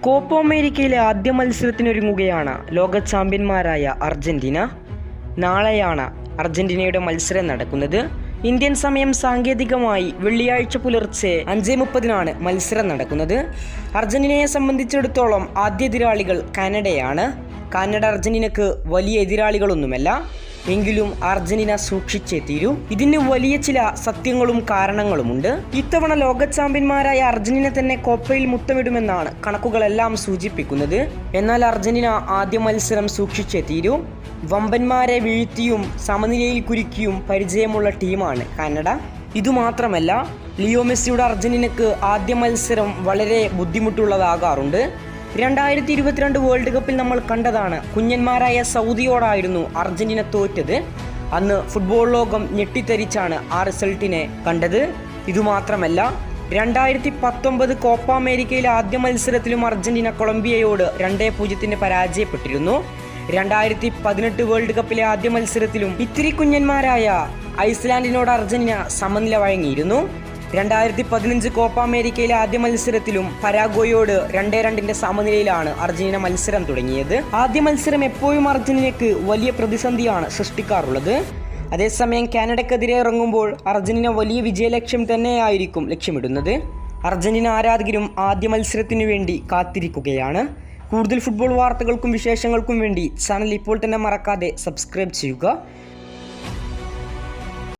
Copa അമേരിക്കയിലെ ആദ്യ മത്സരത്തിനൊരുങ്ങുകയാണ് ലോക ചാമ്പ്യന്മാരായ അർജന്റീന. നാളെയാണ് അർജന്റീനയുടെ മത്സരം നടക്കുന്നത്. ഇന്ത്യൻ സമയം സാങ്കേതികമായി വെള്ളിയാഴ്ച പുലർച്ചെ അഞ്ച് മുപ്പതിനാണ് മത്സരം നടക്കുന്നത്. അർജന്റീനയെ സംബന്ധിച്ചിടത്തോളം ആദ്യ എതിരാളികൾ കാനഡയാണ്. കാനഡ അർജന്റീനക്ക് വലിയ എതിരാളികളൊന്നുമല്ല. എങ്കിലും അർജന്റീന സൂക്ഷിച്ചേ തീരൂ. ഇതിന് വലിയ ചില സത്യങ്ങളും കാരണങ്ങളുമുണ്ട് ഇത്തവണ ലോക ചാമ്പ്യന്മാരായ അർജന്റീന തന്നെ കോപ്പയിൽ മുത്തമിടുമെന്നാണ് കണക്കുകളെല്ലാം സൂചിപ്പിക്കുന്നത്. എന്നാൽ അർജന്റീന ആദ്യ മത്സരം സൂക്ഷിച്ചേ തീരൂ. വമ്പന്മാരെ വീഴ്ത്തിയും സമനിലയിൽ കുരുക്കിയും പരിചയമുള്ള ടീമാണ് കാനഡ. ഇതുമാത്രമല്ല ലിയോ മെസ്സിയുടെ അർജന്റീനക്ക് ആദ്യ മത്സരം വളരെ ബുദ്ധിമുട്ടുള്ളതാകാറുണ്ട്. രണ്ടായിരത്തി ഇരുപത്തിരണ്ട് വേൾഡ് കപ്പിൽ നമ്മൾ കണ്ടതാണ്. കുഞ്ഞന്മാരായ സൗദിയോടായിരുന്നു അർജന്റീന തോറ്റത്. അന്ന് ഫുട്ബോൾ ലോകം ഞെട്ടിത്തരിച്ചാണ് ആ റിസൾട്ടിനെ കണ്ടത്. ഇതുമാത്രമല്ല രണ്ടായിരത്തി പത്തൊമ്പത് കോപ്പ അമേരിക്കയിലെ ആദ്യ മത്സരത്തിലും അർജന്റീന കൊളംബിയയോട് രണ്ടേ പൂജ്യത്തിന് പരാജയപ്പെട്ടിരുന്നു. രണ്ടായിരത്തി പതിനെട്ട് വേൾഡ് കപ്പിലെ ആദ്യ മത്സരത്തിലും ഇത്തിരി കുഞ്ഞന്മാരായ ഐസ്ലാൻഡിനോട് അർജന്റീന സമനില വഴങ്ങിയിരുന്നു. രണ്ടായിരത്തി പതിനഞ്ച് കോപ്പ അമേരിക്കയിലെ ആദ്യ മത്സരത്തിലും പരാഗോയോട് രണ്ടേ രണ്ടിന്റെ സമനിലയിലാണ് അർജന്റീന മത്സരം തുടങ്ങിയത്. ആദ്യ മത്സരം എപ്പോഴും അർജന്റീനയ്ക്ക് വലിയ പ്രതിസന്ധിയാണ് സൃഷ്ടിക്കാറുള്ളത്. അതേസമയം കാനഡക്കെതിരെ ഇറങ്ങുമ്പോൾ അർജന്റീന വലിയ വിജയലക്ഷ്യം തന്നെയായിരിക്കും ലക്ഷ്യമിടുന്നത്. അർജന്റീന ആരാധകരും ആദ്യ മത്സരത്തിനു വേണ്ടി കാത്തിരിക്കുകയാണ്. കൂടുതൽ ഫുട്ബോൾ വാർത്തകൾക്കും വിശേഷങ്ങൾക്കും വേണ്ടി ചാനൽ ഇപ്പോൾ തന്നെ മറക്കാതെ സബ്സ്ക്രൈബ് ചെയ്യുക.